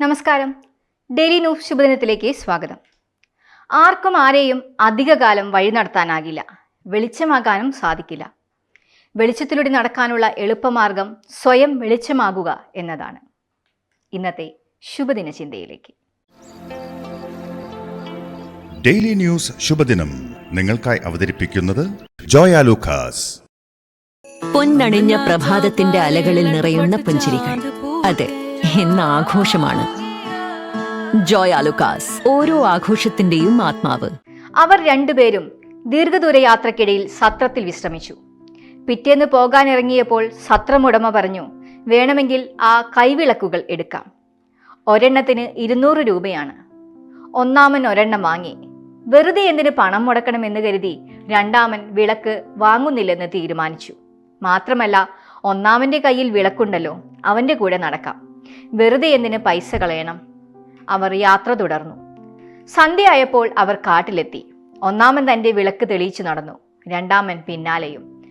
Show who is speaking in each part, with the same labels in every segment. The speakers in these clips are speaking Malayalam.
Speaker 1: നമസ്കാരം. ഡെയിലി ന്യൂസ് ശുഭദിനത്തിലേക്ക് സ്വാഗതം. ആർക്കും ആരെയും അധികകാലം വഴി നടത്താനാകില്ല. വെളിച്ചമാകാനും സാധിക്കില്ല. വെളിച്ചത്തിലൂടെ നടക്കാനുള്ള എളുപ്പമാർഗം സ്വയം വെളിച്ചമാകുക എന്നതാണ്. ഇന്നത്തെ ശുഭദിന ചിന്തയിലേക്ക്.
Speaker 2: ഡെയിലി ന്യൂസ് ശുഭദിനം നിങ്ങൾക്കായി അവതരിപ്പിക്കുന്നത് ജോയ ലൂക്കാസ്.
Speaker 3: പൊന്നണിഞ്ഞ പ്രഭാതത്തിന്റെ അലകളിൽ നിറയുന്ന പുഞ്ചിരികൾ. അതെ ഇന്ന് ആഘോഷമാണ്. ജോയ് ആലുക്കാസ് ഓരോ ആഘോഷത്തിന്റെയും ആത്മാവ്.
Speaker 1: അവർ രണ്ടുപേരും ദീർഘദൂര യാത്രക്കിടയിൽ സത്രത്തിൽ വിശ്രമിച്ചു. പിറ്റേന്ന് പോകാനിറങ്ങിയപ്പോൾ സത്രമുടമ പറഞ്ഞു വേണമെങ്കിൽ ആ കൈവിളക്കുകൾ എടുക്കാം. ഒരെണ്ണത്തിന് ഇരുന്നൂറ് രൂപയാണ്. ഒന്നാമൻ ഒരെണ്ണം വാങ്ങി. വെറുതെ എന്തിന് പണം മുടക്കണമെന്ന് കരുതി രണ്ടാമൻ വിളക്ക് വാങ്ങുന്നില്ലെന്ന് തീരുമാനിച്ചു. മാത്രമല്ല ഒന്നാമന്റെ കയ്യിൽ വിളക്കുണ്ടല്ലോ അവന്റെ കൂടെ നടക്കാം. വെറുതെ എന്തിന് പൈസ കളയണം? അവർ യാത്ര തുടർന്നു. സന്ധ്യയായപ്പോൾ അവർ കാട്ടിലെത്തി. ഒന്നാമൻ തന്റെ വിളക്ക് തെളിയിച്ചു നടന്നു. രണ്ടാമൻ പിന്നാലെയും.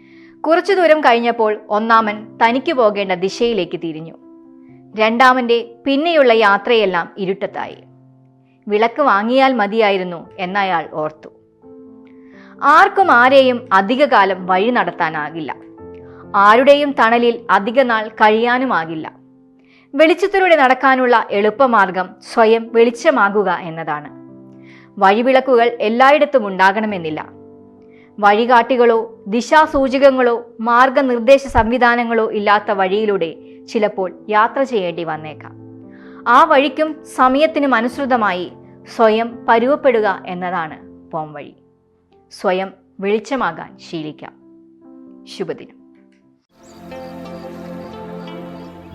Speaker 1: കുറച്ചു ദൂരം കഴിഞ്ഞപ്പോൾ ഒന്നാമൻ തനിക്ക് പോകേണ്ട ദിശയിലേക്ക് തിരിഞ്ഞു. രണ്ടാമന്റെ പിന്നെയുള്ള യാത്രയെല്ലാം ഇരുട്ടത്തായി. വിളക്ക് വാങ്ങിയാൽ മതിയായിരുന്നു എന്നയാൾ ഓർത്തു. ആർക്കും ആരെയും അധികകാലം വഴി നടത്താനാകില്ല. ആരുടെയും തണലിൽ അധികനാൾ കഴിയാനുമാകില്ല. വെളിച്ചത്തിലൂടെ നടക്കാനുള്ള എളുപ്പമാർഗം സ്വയം വെളിച്ചമാകുക എന്നതാണ്. വഴിവിളക്കുകൾ എല്ലായിടത്തും ഉണ്ടാകണമെന്നില്ല. വഴികാട്ടികളോ ദിശാസൂചകങ്ങളോ മാർഗനിർദ്ദേശ സംവിധാനങ്ങളോ ഇല്ലാത്ത വഴിയിലൂടെ ചിലപ്പോൾ യാത്ര ചെയ്യേണ്ടി വന്നേക്കാം. ആ വഴിക്കും സമയത്തിനും അനുസൃതമായി സ്വയം പരുവപ്പെടുക എന്നതാണ് പോംവഴി. സ്വയം വെളിച്ചമാകാൻ ശീലിക്കാം. ശുഭദിനം.